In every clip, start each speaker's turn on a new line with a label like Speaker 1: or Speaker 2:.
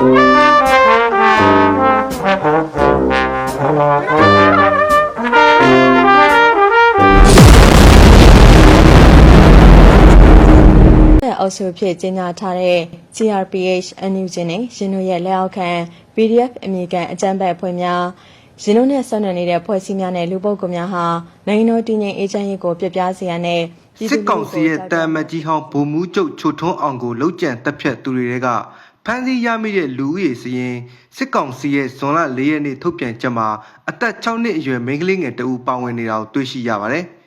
Speaker 1: တဲ့အောက်စုဖြစ်ကြီးညာထားတဲ့ GRPH အန်ယူဂျင်နဲ့ရင်းတို့ရဲ့လက်အောက်ခံ PDF အမေရိကန်အကြမ်းဖက်အဖွဲ့များရင်းတို့နဲ့ဆက်နွယ်နေတဲ့ဖွဲ့စည်းများနဲ့လူပုဂ္ဂိုလ်များဟာနိုင်ငံတော်တည်ငြိမ်အေးချမ်းရေးကိုပြပြစေရတဲ့ပြည်သူ
Speaker 2: စစ်ကောင်စီရဲ့တာမတ်ကြီးဟောင်းဗိုလ်မှူးချုပ်ချိုထွန်းအောင်ကိုလှုပ်ကြံတက်ဖြတ်သူတွေကဖ မ်းဆီးရမိတဲ့လူဦးရေစရင်စစ်ကောင်စီရဲ့ဇွန်လ၄ရက်နေ့ထုတ်ပြန်ချက်မှာအသက်6နှစ်အရွယ်မိန်းကလေးငယ်တဦးပါဝင်နေတာကိုတွေ့ရှိရပါတယ်။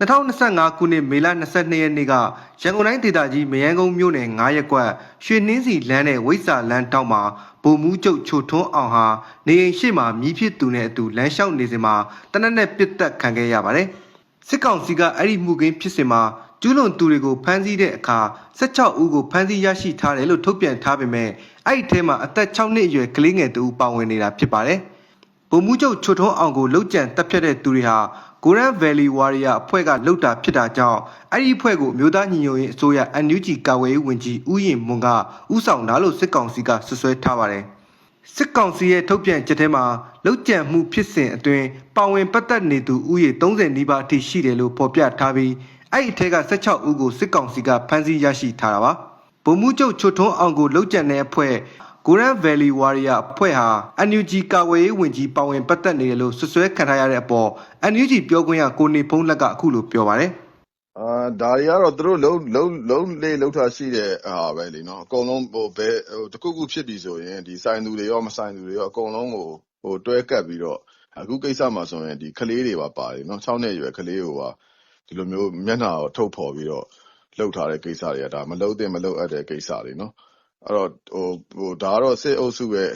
Speaker 2: 2025ခုနှစ်မေလ22ရက်နေ့ကရန်ကုန်တိုင်းဒေသကြီးမရန်ကုန်မြို့နယ်9ရပ်ကွက်ရွှေနှင်းစီလမ်းနဲ့ဝိဆာလမ်းတောက်မှာဗိုလ်မှူးချုပ်ချိုထွန်းအောင်ဟာနေအိမ်ရှိမှမြည်ဖြစ်သူနဲ့အတူလမ်းလျှောက်နေစဉ်မှာတနက်နဲ့ပစ်တက်ခံခဲ့ရပါတယ်။စစ်ကောင်စီကအဲ့ဒီမှုကင်းဖြစ်စဉ်မှာ ကျူးလွန်သူတွေကိုဖမ်းဆီးတဲ့အခါ16ဦးကိုဖမ်းဆီးရရှိထားတယ်လို့ထုတ်ပြန်ထားပေမဲ့အဲ့ဒီထဲမှာအသက်6နှစ်အရွယ်ကလေးငယ်တူပါဝင်နေတာဖြစ်ပါတယ်။ဗိုလ်မှူးချုပ်ချွတ်ထုံးအောင်ကိုလှုပ်ကြံတက်ဖြတ်တဲ့သူတွေဟာ Goran Valley Warrior အဖွဲ့ကလှုပ်တာဖြစ်တာကြောင့်အဲ့ဒီအဖွဲ့ကိုမြို့သားညီညွတ်ရေးအစိုးရ NUG ကာဝေးရေးဝန်ကြီးဦးရင်မွန်ကဥဆောင်တာလို့စစ်ကောင်စီကဆွဆွဲထားပါတယ်။စစ်ကောင်စီရဲ့ထုတ်ပြန်ချက်ထဲမှာလောက်ကျန်မှုဖြစ်စဉ်အတွင်းပါဝင်ပတ်သက်နေသူဥယေ30နီးပါးအထိရှိတယ်လို့ဖော်ပြထားပြီး အဲ့ဒီထဲက16ဦးကိုစစ်ကောင်စီကဖမ်းဆီးရရှိထားတာပါဗိုလ်မှူးချုပ်ချွတ်ထွန်းအောင်ကိုလှုပ်ကြံတဲ့အဖွဲ့ Goran Valley Warrior အဖွဲ့ဟာ NUG ကာဝေးရေးဝန်ကြီးပါဝင်ပတ်သက်နေတယ်လို့ဆွဆွဲခံထားရတဲ့အပေါ် NUG ပြောခွင့်ရကိုနေဖုံးလက်ကအခုလိုပြောပါတယ်
Speaker 3: အာဒါတွေကတော့သူတို့လုံးလုံးလုံးလေးလောက်ထားရှိတဲ့ဟာပဲလေနော်အကုန်လုံးဟိုဘယ်ဟိုတခုခုဖြစ်ပြီဆိုရင်ဒီဆိုင်သူတွေရောမဆိုင်သူတွေရောအကုန်လုံးကိုဟိုတွဲကပ်ပြီးတော့အခုကိစ္စမှာဆိုရင်ဒီကလေးတွေပါပါတယ်နော်၆နှစ်ရွယ်ကလေးဟိုပါ ဒီလိုမျိုး မျက်နှာကို ထုတ်ဖော်ပြီးတော့ လုပ်ထားတဲ့ကိစ္စတွေက မလုပ်သင့် မလုပ်အပ်တဲ့ ကိစ္စတွေနော်။အဲဒီတော့ ဒါကတော့ စစ်အုပ်စုရဲ့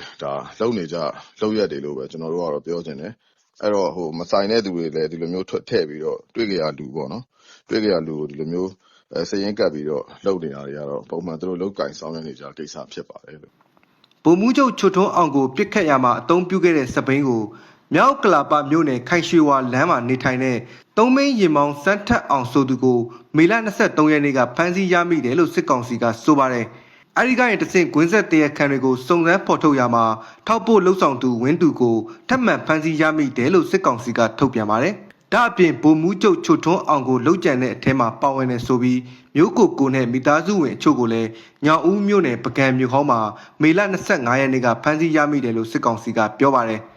Speaker 3: လုပ်နေကျ လုပ်ရပ်တွေလို့ပဲ ကျနော်တို့ကတော့ ပြောချင်တယ်။အဲဒီတော့ မဆိုင်တဲ့သူတွေလည်း ဒီလိုမျိုး ထည့်ပြီးတော့ တွေ့ကရာလူပေါ့နော်၊တွေ့ကရာလူကို ဒီလိုမျိုး စာရင်းကပ်ပြီးတော့ လုပ်နေတာတွေကတော့ ပုံမှန် သူတို့ လုပ်ကိုင်ဆောင်ရွက်နေကျကိစ္စ ဖြစ်ပါတယ်။”
Speaker 2: ဗိုလ်မှူးချုပ် ချွတ်ထွန်းအောင်ကို ပစ်ခတ်ရာမှာ အသုံးပြုခဲ့တဲ့ စက်ဘီးကို မြောက်ကလာပမြို့နယ်ခိုင်ရွှေဝါလမ်းမှာနေထိုင်တဲ့သုံးမင်းရင်မောင်စန်းထက်အောင်ဆိုသူကိုမေလ23ရက်နေ့ကဖမ်းဆီးရမိတယ်လို့စစ်ကောင်စီကဆိုပါတယ်။အဲဒီကရင်တဆင့်ကွင်းဆက်တရခန်တွေကိုစုံစမ်းဖော်ထုတ်ရမှာထောက်ပို့လှုပ်ဆောင်သူဝင်းသူကိုထပ်မံဖမ်းဆီးရမိတယ်လို့စစ်ကောင်စီကထုတ်ပြန်ပါတယ်။ဒါအပြင်ဗိုလ်မှူးချုပ်ချွတ်ထွန်းအောင်ကိုလှုပ်ကြံတဲ့အထက်မှာပါဝင်နေဆိုပြီးမျိုးကိုကိုနဲ့မိသားစုဝင်အချို့ကိုလည်းညောင်ဦးမြို့နယ်ပကံမြို့ဟောင်းမှာမေလ25ရက်နေ့ကဖမ်းဆီးရမိတယ်လို့စစ်ကောင်စီကပြောပါတယ်။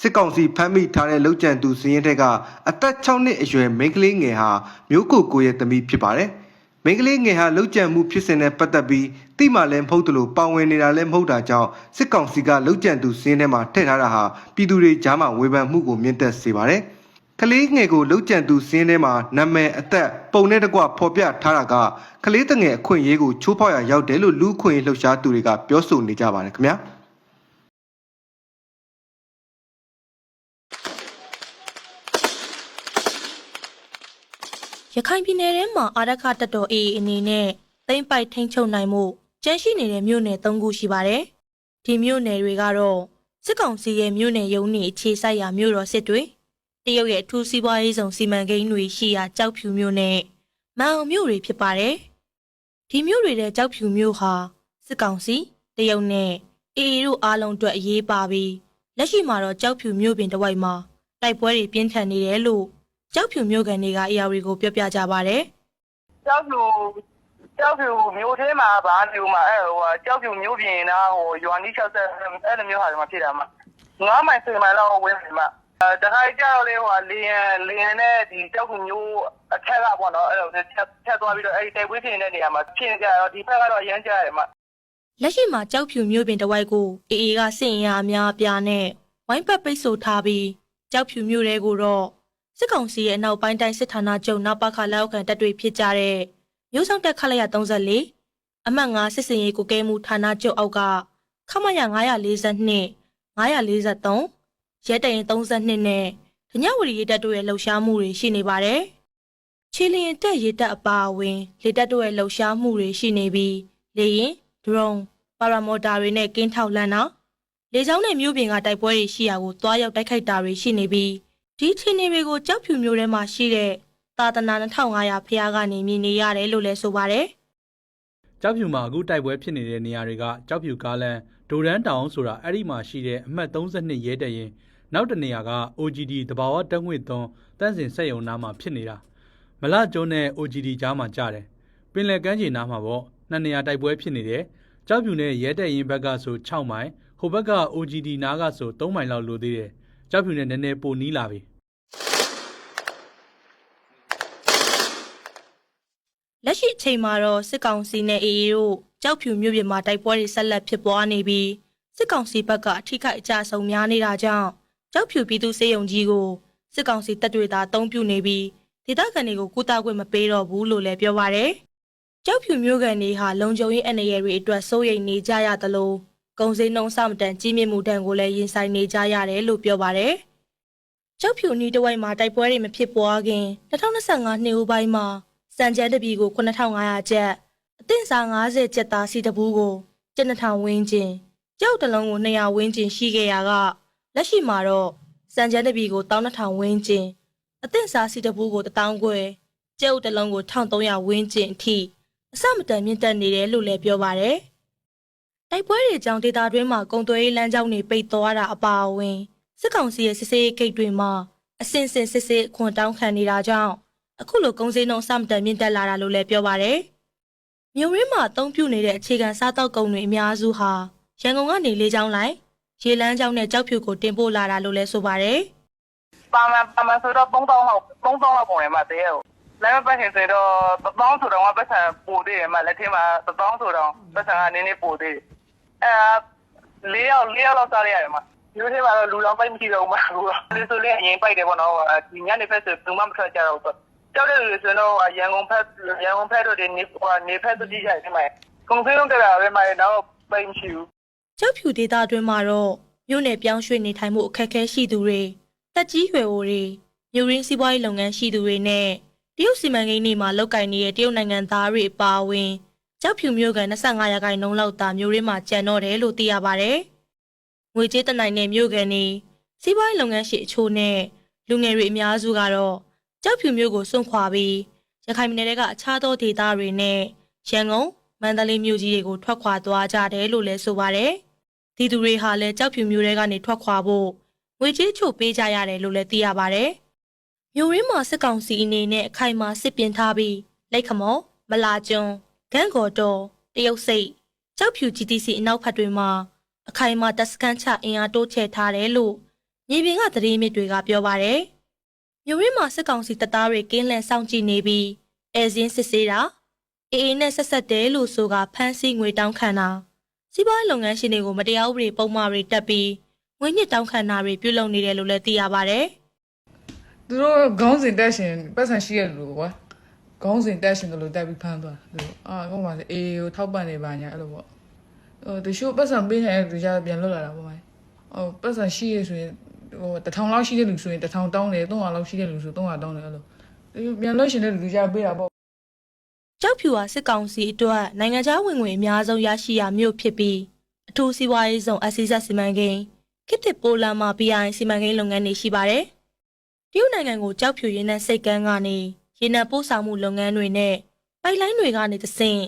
Speaker 2: စစ်ကောင်စီဖမ်းမိထားတဲ့လုံခြံသူစည်ရင်တဲ့ကအသက်6နှစ်အရွယ်မိန်းကလေးငယ်ဟာမျိုးကိုကိုရဲ့သမီးဖြစ်ပါတယ်။မိန်းကလေးငယ်ဟာလုံခြံမှုဖြစ်စဉ်နဲ့ပတ်သက်ပြီးတိမှလည်းမဟုတ်သလိုပါဝင်နေတာလည်းမဟုတ်တာကြောင့်စစ်ကောင်စီကလုံခြံသူစည်ရင်ထဲမှာထည့်ထားတာဟာပြည်သူတွေကြားမှာဝေဖန်မှုကိုမြင့်တက်စေပါတယ်။ကလေးငယ်ကိုလှုပ်ကြံသူစင်းထဲမှာနာမည်အသက်ပုံနဲ့တကွဖော်ပြထားတာကကလေးတငယ်အခွင့်အရေးကိုချိုးဖောက်ရရောက်တယ်လို့လူအခွင့်အရေးလှုပ်ရှားသူတွေကပြောဆိုနေကြပါတယ်ခင်ဗျာ
Speaker 4: ရခိုင်ပြည်နယ်ထဲမှာအာရခတပ်တော် AA အနေနဲ့သိမ့်ပိုက်ထိန်းချုပ်နိုင်မှုကြန့်ရှိနေတဲ့မြို့နယ်၃ခုရှိပါတယ်။ဒီမြို့နယ်တွေကတော့စစ်ကောင်စီရဲ့မြို့နယ်ရုံးနေအခြေစိုက်ရာမြို့တော်စစ်တွေတရုတ်ရဲ့အထူးစီးပွားရေးဆောင်စီမံကိန်းတွေရှိရာကြောက်ဖြူမြို့နဲ့မန်အောင်မြို့တွေဖြစ်ပါတယ်။ဒီမြို့တွေတဲ့ကြောက်ဖြူမြို့ဟာစစ်ကောင်စီတရုတ်နဲ့ AA တို့အားလုံးအတွက်အရေးပါပြီးလက်ရှိမှာတော့ကြောက်ဖြူမြို့ပြင်တစ်ဝိုက်မှာတိုက်ပွဲတွေပြင်းထန်နေတယ်လို့ ကြောက်ဖြူမြို့ကန်တွေကအရာတွေကိုပြောပြကြပါဗျ။
Speaker 5: ကြောက်ဖြူကြောက်ဖြူမျိုးထဲမှာဗာမျိုးမှာအဲ့ဟိုဟာကြောက်ဖြူမျိုးပြင်နာဟိုရွာနီး60အဲ့လိုမျိုးဟာတွေမှာဖြစ်တာမှာငါးမိုင်10မိုင်လောက်ဝင်းနေမှာအဲတခါကြတော့လေဟိုဟာလီယန်လီယန်နဲ့ဒီကြောက်ဖြူမျိုးအထက်ကပေါ့နော်အဲ့လိုဖြတ်ဖြတ်သွားပြီးတော့အဲ့ဒီတိုက်ပွဲဖြစ်နေတဲ့နေရာမှာဖြစ်ကြတော့ဒီဘက်ကတော့အရန်ကြရတယ်မှာ
Speaker 4: လက်ရှိမှာကြောက်ဖြူမြို့ပြင်တစ်ဝိုက်ကိုအေအေကစစ်ရင်အားအများအပြားနဲ့ဝိုင်းပတ်ပိတ်ဆို့ထားပြီးကြောက်ဖြူမြို့တဲကိုတော့ စစ်ကောင်စီရဲ့အနောက်ပိုင်းတိုင်းစစ်ဌာနချုပ်နပခလက်အောက်ခံတပ်တွေဖြစ်ကြတဲ့မြို့ဆောင်တက်ခလိုက်ရ34အမှတ်9စစ်စင်ရေးကိုကဲမှုဌာနချုပ်အောက်ကခမရ942 943ရဲတရင်32နဲ့ဒညဝရီရဲတပ်တို့ရဲ့လှုပ်ရှားမှုတွေရှိနေပါတယ်ချီလျင်တက်ရဲတပ်အပါအဝင်လေတပ်တို့ရဲ့လှုပ်ရှားမှုတွေရှိနေပြီးလေရင် drone ပါရာမော်တာတွေနဲ့ကင်းထောက်လန့်တာလေကြောင်းနဲ့မြို့ပြင်ကတိုက်ပွဲတွေရှိရာကိုတွားရောက်တိုက်ခိုက်တာတွေရှိနေပြီး ဒီခြေနေတွေကိုကြောက်ဖြူမျိုးထဲမှာရှိတဲ့သာသနာ2500ဖျားကနေမြင်နေရတယ်လို့လည်းဆိုပါတယ်
Speaker 6: ကြောက်ဖြူမှာအခုတိုက်ပွဲဖြစ်နေတဲ့နေရာတွေကကြောက်ဖြူကားလန်ဒိုရန်တောင်ဆိုတာအဲ့ဒီမှာရှိတဲ့အမှတ်32ရဲတရင်နောက်တစ်နေရာက OGD တဘာဝတက်ငွေသွန်းတန့်စင်စက်ယုံနားမှာဖြစ်နေတာမလကျုံးနဲ့ OGD ကြားမှာကြားတယ်ပင်လယ်ကမ်းခြေနားမှာပေါ့နှစ်နေရာတိုက်ပွဲဖြစ်နေတယ်ကြောက်ဖြူနဲ့ရဲတက်ရင်ဘက်ကဆို6မိုင်ဟိုဘက်က OGD နားကဆို3မိုင်လောက်လိုသေးတယ် ကြောက်ဖြူနဲ့နည်းနည်းပိုနီးလာပြီ
Speaker 4: လက်ရှိအချိန်မှာတော့စစ်ကောင်စီနဲ့ AA တို့ကြောက်ဖြူမြို့ပြင်မှာတိုက်ပွဲတွေဆက်လက်ဖြစ်ပွားနေပြီးစစ်ကောင်စီဘက်ကအထိခိုက်အကျဆုံးများနေတာကြောင့်ကြောက်ဖြူပြည်သူစေယုံကြီးကိုစစ်ကောင်စီတပ်တွေသာအုံပြုနေပြီးဒေသခံတွေကိုကုသခွင့်မပေးတော့ဘူးလို့လည်းပြောပါရယ်ကြောက်ဖြူမြို့ကန်တွေဟာလုံခြုံရေးအနေရတွေအတွက်စိုးရိမ်နေကြရသလို ကုန်စည်နှုန်းစမတန်ကြီးမြင့်မှုတန်ကိုလည်းရင်ဆိုင်နေကြရတယ်လို့ပြောပါရယ်ကြောက်ဖြူနီးတစ်ဝိုက်မှာတိုက်ပွဲတွေမဖြစ်ပွားခင်2025နှစ်ဦးပိုင်းမှာစံကြမ်းတစ်ပြည်ကို9500ကျပ်အသင့်စား90ကျပ်သားစီတပူးကို7000ဝန်းကျင်ကြောက်တစ်လုံးကို200ဝန်းကျင်ရှိခဲ့ရာကလက်ရှိမှာတော့စံကြမ်းတစ်ပြည်ကို12000ဝန်းကျင်အသင့်စားစီတပူးကို1000ကျွဲကျုပ်တစ်လုံးကို1300ဝန်းကျင်အထိအစမတန်မြင့်တက်နေတယ်လို့လည်းပြောပါရယ် တိုက်ပွဲတွေကြောင့်ဒေတာတွင်းမှာကုံသွေးလမ်းကြောင်းတွေပိတ်သွားတာအပါအဝင်စစ်ကောင်စီရဲ့စစ်စေးဂိတ်တွေမှာအစင်စင်စစ်စစ်အခွန်တောင်းခံနေတာကြောင့်အခုလိုကုန်းစင်းနှုန်းစမတန်မြင့်တက်လာတာလို့လည်းပြောပါရယ်မြို့ရင်းမှာအသုံးပြုနေတဲ့အခြေခံစားတောက်ကုန်တွေအများစုဟာရန်ကုန်ကနေလေးချောင်းလိုက်ရေလန်းချောင်းနဲ့ကြောက်ဖြူကိုတင်ပို့လာတာလို့လည်းဆိုပါရယ်
Speaker 5: ပါမန်ပါမန်ဆိုတော့3000လောက်3000လောက်ပုံနေမှာတည်းရောလမ်းပတ်ခင်ဆိုတော့1000ဆိုတော့ကပတ်စံပို့သေးတယ်မှာလက်ထင်းမှာ1000ဆိုတော့ပတ်စံကနည်းနည်းပို့သေးတယ် အဲလေးယောက်လေးယောက်လောက်စားရရတယ်မှာမျိုးထဲမှာတော့လူလောင်ပိုက်မရှိတော့ဘူးမှာဘူးလေဆိုလေအရင်ပိုက်တယ်ပေါ့နော်ဒီညနေဖက်ဆိုဘူးမှမထွက်ကြတော့ဘူးကြောက်တဲ့လူဆိုတော့ရန်ကုန်ဖက်ရန်ကုန်ဖက်တို့ဒီနေနေဖက်တို့ကြည့်ရတယ်မှာကုန်စည်လုံးတက်တာပဲမှာတော့ပိုက်မရှိဘူး
Speaker 4: ကျောက်ဖြူဒေသအတွင်းမှာတော့မြို့နယ်ပြောင်းရွှေ့နေထိုင်မှုအခက်အခဲရှိသူတွေတက်ကြီးရွယ်အိုတွေမြို့ရင်းစီးပွားရေးလုပ်ငန်းရှိသူတွေနဲ့တရုတ်စီမံကိန်းတွေမှာလုပ်ကိုင်နေတဲ့တရုတ်နိုင်ငံသားတွေအပါအဝင် ကျောက်ဖြူမြို့ကန်25ရာခိုင်နှုန်းလောက်သာမြို့ရင်းမှာကျန်တော့တယ်လို့သိရပါဗျ။ငွေကြေးတနိုင်တဲ့မြို့ကန်တွေစီးပွားရေးလုပ်ငန်းရှိအချို့နဲ့လူငယ်တွေအများစုကတော့ကျောက်ဖြူမြို့ကိုစွန့်ခွာပြီးရခိုင်ပြည်နယ်ကအခြားသောဒေသတွေနဲ့ရန်ကုန်မန္တလေးမြို့ကြီးတွေကိုထွက်ခွာသွားကြတယ်လို့လည်းဆိုပါတယ်။ဒီသူတွေဟာလည်းကြောက်ဖြူမျိုးတွေကနေထွက်ခွာဖို့ငွေကြေးချို့ပေးကြရတယ်လို့လည်းသိရပါဗျ။မျိုးရင်းမှာစစ်ကောင်စီအနေနဲ့အခိုင်အမာစစ်ပြင်ထားပြီးလက်ခမော်မလာကျွန်း ဂန့်ကော်တော်တရုတ်စိတ်ကြောက်ဖြူ GTC အနောက်ဘက်တွေမှာအခိုင်အမာတပ်စခန်းချအင်အားတိုးချဲ့ထားတယ်လို့မြေပြင်ကသတင်းမြစ်တွေကပြောပါဗျ။မျိုးရင်းမှာစစ်ကောင်စီတပ်သားတွေကင်းလန့်စောင့်ကြည့်နေပြီးအဲဇင်းစစ်ဆေးတာအေအေနဲ့ဆက်ဆက်တယ်လို့ဆိုကဖမ်းဆီးငွေတောင်းခံတာစီးပွားရေးလုပ်ငန်းရှင်တွေကိုမတရားဥပဒေပုံမှားတွေတက်ပြီးငွေညစ်တောင်းခံတာတွေပြုလုပ်နေတယ်လို့လည်းသိရပါဗျ။
Speaker 7: သူတို့ခေါင်းစဉ်တက်ရှင်ပတ်စံရှိရလို့ကွာ ခေါင်းစဉ်တက်ရှင်တို့လို့တက်ပြီးဖမ်းသွားတယ်အာဟိုမှာအေးကိုထောက်ပံ့နေပါညာအဲ့လိုပေါ့ဟိုတချို့ပတ်စံပေးနေတဲ့သူကြပြန်လွတ်လာတာပေါ့ဟိုပတ်စံရှိရဆိုရင်ဟိုတထောင်လောက်ရှိတဲ့လူဆိုရင်တထောင်တောင်းတယ်300လောက်ရှိတဲ့လူဆို300တောင်းတယ်အဲ့လိုပြန်လွတ်ရှင်တဲ့လူကြပေးတာပေါ့
Speaker 4: ကြောက်ဖြူဟာစစ်ကောင်စီအတွက်နိုင်ငံခြားဝင်ငွေအများဆုံးရရှိရာမြို့ဖြစ်ပြီးအထူးစီးပွားရေးဆောင်အစည်းအဝေးစီမံကိန်းခေတ်သစ်ပိုလန်မှာ BI စီမံကိန်းလုပ်ငန်းတွေရှိပါတယ်။တရုတ်နိုင်ငံကိုကြောက်ဖြူရင်းနှံစိတ်ကမ်းကနေ ရေနံပို့ဆောင်မှုလုပ်ငန်းတွေနဲ့ပိုက်လိုင်းတွေကနေတဆင့်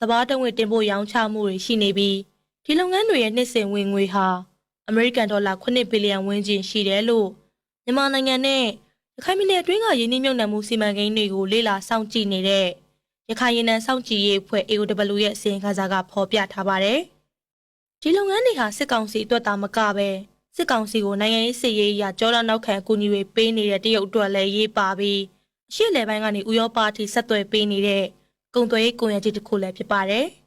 Speaker 4: သဘာဝတငွေတင်ပို့ရောင်းချမှုတွေရှိနေပြီးဒီလုပ်ငန်းတွေရဲ့နှစ်စဉ်ဝင်ငွေဟာအမေရိကန်ဒေါ်လာ9ဘီလီယံဝန်းကျင်ရှိတယ်လို့မြန်မာနိုင်ငံနဲ့ရခိုင်ပြည်နယ်အတွင်းကရင်းနှီးမြှုပ်နှံမှုစီမံကိန်းတွေကိုလေ့လာစောင့်ကြည့်နေတဲ့ရခိုင်ရင်းနှံစောင့်ကြည့်ရေးအဖွဲ့ AOW ရဲ့အစီရင်ခံစာကဖော်ပြထားပါတယ်။ဒီလုပ်ငန်းတွေဟာစစ်ကောင်စီအတွက်သာမကပဲစစ်ကောင်စီကိုနိုင်ငံရေးစစ်ရေးအရကြောလာနောက်ခံအကူအညီတွေပေးနေတဲ့တရုတ်အတွက်လည်းရေးပါပြီးအ ရှေ့လယ်ပိုင်းကနေဥရောပအထိဆက်သွယ်ပေးနေတဲ့ကုန်သွယ်ရေးကုန်ရည်ကြီးတစ်ခုလည်းဖြစ်ပါတယ်။